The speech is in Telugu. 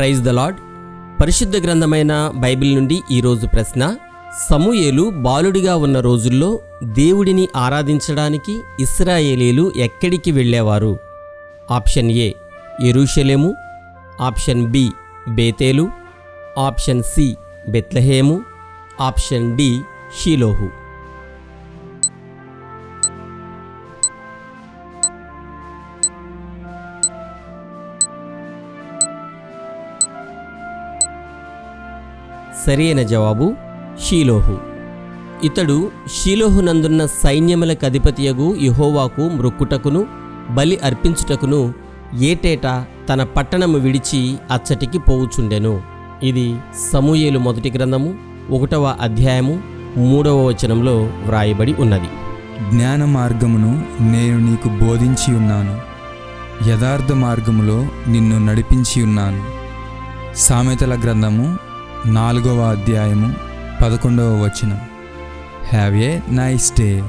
ప్రైజ్ ద లాడ్ పరిశుద్ధ గ్రంథమైన బైబిల్ నుండి ఈరోజు ప్రశ్న సమూయేలు బాలుడిగా ఉన్న రోజుల్లో దేవుడిని ఆరాధించడానికి ఇస్రాయేలీలు ఎక్కడికి వెళ్ళేవారు? ఆప్షన్ ఏ ఎరూషలేము. ఆప్షన్ బి బేతేలు. ఆప్షన్ సి బెత్లహేము. ఆప్షన్ డి షీలోహు. సరైన జవాబు షీలోహు. ఇతడు షీలోహునందున్న సైన్యములకు అధిపతియగు ఇహోవాకు మృక్కుటకును బలి అర్పించుటకును ఏటేటా తన పట్టణము విడిచి అచ్చటికి పోవుచుండెను. ఇది సమూయేలు మొదటి గ్రంథము ఒకటవ అధ్యాయము మూడవ వచనంలో వ్రాయబడి ఉన్నది. జ్ఞాన మార్గమును నేను నీకు బోధించి ఉన్నాను. యథార్థ మార్గములో నిన్ను నడిపించి ఉన్నాను. సామెతల గ్రంథము నాలుగవ అధ్యాయము పదకొండవ వచనం. Have a nice day